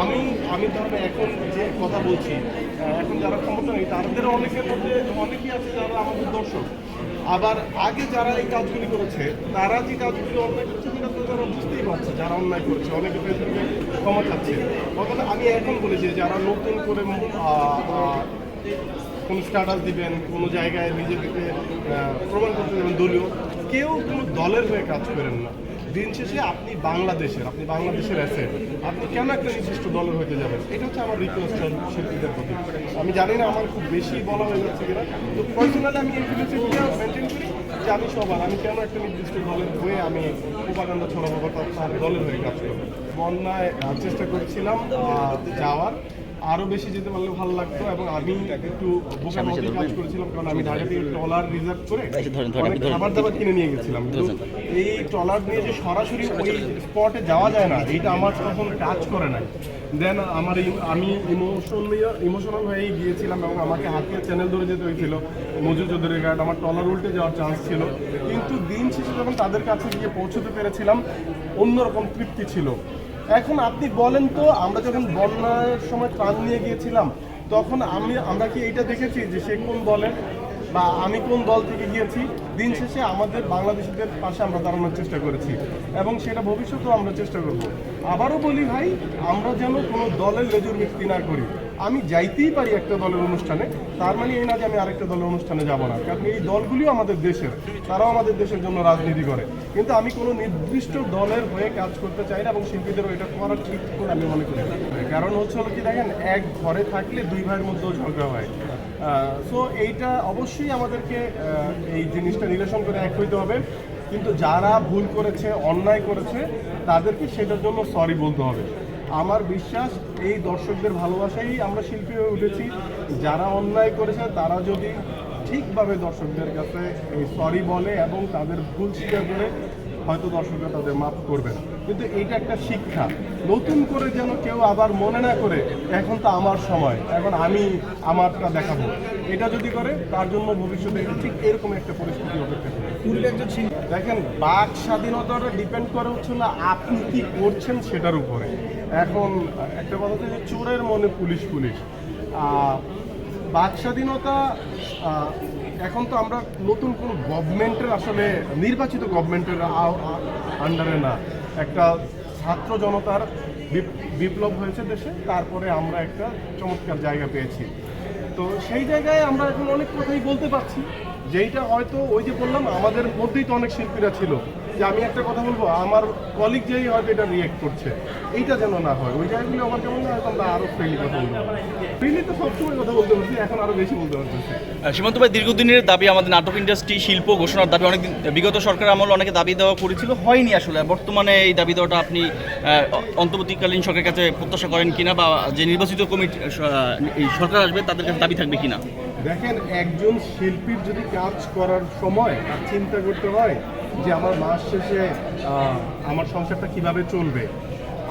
আমি আমি ধরেন এখন যে কথা বলছি এখন যারা ক্ষমতা নেই তাদের অনেকের মধ্যে অনেকেই আছে যারা আমাদের দর্শক। আবার আগে যারা এই কাজগুলি করেছে, তারা যে কাজগুলি অন্যায় করছে সেটা তো তারা বুঝতেই পারছে, যারা অন্যায় করেছে। অনেকে ফেসবুকে ক্ষমা চাচ্ছে। অথবা আমি এখন বলি যে যারা নতুন করে কোনো স্ট্যাটাস দিবেন, কোনো জায়গায় নিজেকে প্রমাণ করতে দেবেন দলীয়, কেউ কোনো দলের হয়ে কাজ করেন না। দিন শেষে আপনি বাংলাদেশের আপনি বাংলাদেশের অ্যাসেট আপনি কেন একটা নির্দিষ্ট দলের হতে যাবেন? এটা হচ্ছে আমার রিকোয়েস্ট শিল্পীদের প্রতি। আমি জানি না আমার খুব বেশি বলা হয়ে যাচ্ছে কিনা, তো পার্সোনালি আমি এই ফিলোসফিটা মেনটেন করি যে আমি সবার, আমি কেন একটা নির্দিষ্ট দলের হয়ে আমি উপাকাণ্ড ছড়াবো তার দলের হয়ে কাজ করব। বন্যায় চেষ্টা করেছিলাম যাওয়ার আরও বেশি যেতে পারলে ভালো লাগতো এবং আমি একটু বোকার মধ্যে কাজ করেছিলাম কারণ আমি ঢাকা থেকে ট্রলার রিজার্ভ করে অনেক খাবার দাবার কিনে নিয়ে গেছিলাম। এই ট্রলার নিয়ে যে সরাসরি ওই স্পটে যাওয়া যায় না এটা আমার তখন কাজ করে নাই। দেন আমার আমি ইমোশনাল ইমোশনাল হয়ে গিয়েছিলাম এবং আমাকে হাতে চ্যানেল ধরে যেতে হয়েছিল। মজুর চৌধুরীর ঘাট আমার ট্রলার উল্টে যাওয়ার চান্স ছিল। কিন্তু দিন শেষে যখন তাদের কাছে গিয়ে পৌঁছতে পেরেছিলাম অন্যরকম তৃপ্তি ছিল। এখন আপনি বলেন তো, আমরা যখন বন্যার সময় ত্রাণ নিয়ে গিয়েছিলাম, তখন আমি, আমরা কি এইটা দেখেছি যে সে কোন দলের বা আমি কোন দল থেকে গিয়েছি? দিন শেষে আমাদের বাংলাদেশিদের পাশে আমরা দাঁড়ানোর চেষ্টা করেছি এবং সেটা ভবিষ্যতেও আমরা চেষ্টা করব। আবারও বলি ভাই, আমরা যেন কোনো দলের লেজুর ভিত্তি না করি। আমি যাইতেই পারি একটা দলের অনুষ্ঠানে, তার মানে এই না যে আমি আরেকটা দলের অনুষ্ঠানে যাব না। কারণ এই দলগুলিও আমাদের দেশের, তারাও আমাদের দেশের জন্য রাজনীতি করে। কিন্তু আমি কোনো নির্দিষ্ট দলের হয়ে কাজ করতে চাই না এবং শিল্পীদেরও এটা করা ঠিক করে আমি মনে করি কারণ হচ্ছে হলো কি দেখেন, এক ঘরে থাকলে দুই ভাইয়ের মধ্যেও ঝগড়া হয়। সো এইটা অবশ্যই আমাদেরকে এই জিনিসটা নিরসন করে এক হইতে হবে। কিন্তু যারা ভুল করেছে, অন্যায় করেছে, তাদেরকে সেটার জন্য সরি বলতে হবে। আমার বিশ্বাস, এই দর্শকদের ভালোবাসাই আমরা শিল্পী হয়ে উঠেছি। যারা অন্যায় করেছে, তারা যদি ঠিকভাবে দর্শকদের কাছে সরি বলে এবং তাদের ভুল স্বীকার করে, হয়তো দর্শকরা তাদের মাফ করবে না। কিন্তু এটা একটা শিক্ষা। নতুন করে যেন কেউ আবার মনে না করে এখন তো আমার সময় এখন আমি আমারটা দেখাবো। এটা যদি করে তার জন্য ভবিষ্যতে ঠিক এরকম একটা পরিস্থিতি অপেক্ষা করে দেখেন বাক স্বাধীনতাটা ডিপেন্ড করে হচ্ছে না আপনি কি করছেন সেটার উপরে। এখন একটা কথা হচ্ছে যে চোরের মনে পুলিশ পুলিশ। বাক স্বাধীনতা এখন তো আমরা নতুন কোন গভর্নমেন্টের আসলে নির্বাচিত গভর্নমেন্টের আন্ডারে না। একটা ছাত্র জনতার বিপ- বিপ্লব হয়েছে দেশে, তারপরে আমরা একটা চমৎকার জায়গা পেয়েছি। তো সেই জায়গায় আমরা এখন অনেক কথাই বলতে পারছি, যেইটা হয়তো ওই যে বললাম, আমাদের মধ্যেই তো অনেক শিল্পীরা ছিল। যে আমি একটা কথা বলব, আমার কলিগ যেই হয়তো এটা রিয়েক্ট করছে। এইটা যেন না হয়। ওই জায়গাগুলো আমার কেমন না হয়তো আমরা আরও ফ্রিলি কথা বলব। ফ্রিলি তো সবসময় কথা বলতে পারছি, এখন আরও বেশি বলতে পারতেছি সীমান্ত ভাই, দীর্ঘদিনের দাবি আমাদের নাটক ইন্ডাস্ট্রি শিল্প ঘোষণার দাবি অনেক বিগত সরকার আমল অনেকে দাবি দেওয়া করেছিল, হয়নি আসলে। বর্তমানে এই দাবি দেওয়াটা আপনি অন্তর্বর্তীকালীন সরকারের কাছে প্রত্যাশা করেন কিনা বা যে নির্বাচিত কমিটি সরকার আসবে, তাদের কাছে দাবি থাকবে কিনা? দেখেন, একজন শিল্পীর যদি কাজ করার সময় তার চিন্তা করতে হয় যে আমার মাস শেষে আমার সংসারটা কীভাবে চলবে,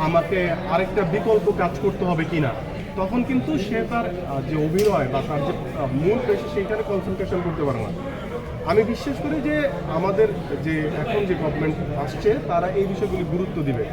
আমাকে আরেকটা বিকল্প কাজ করতে হবে কিনা, তখন কিন্তু সে তার যে অভিনয় বা তার যে মূল পেশা সেইখানে কনসেন্ট্রেশন করতে পারে না। আমি বিশ্বাস করি যে আমাদের যে এখন যে গভর্নমেন্ট আসছে, তারা এই বিষয়গুলি গুরুত্ব দিবে।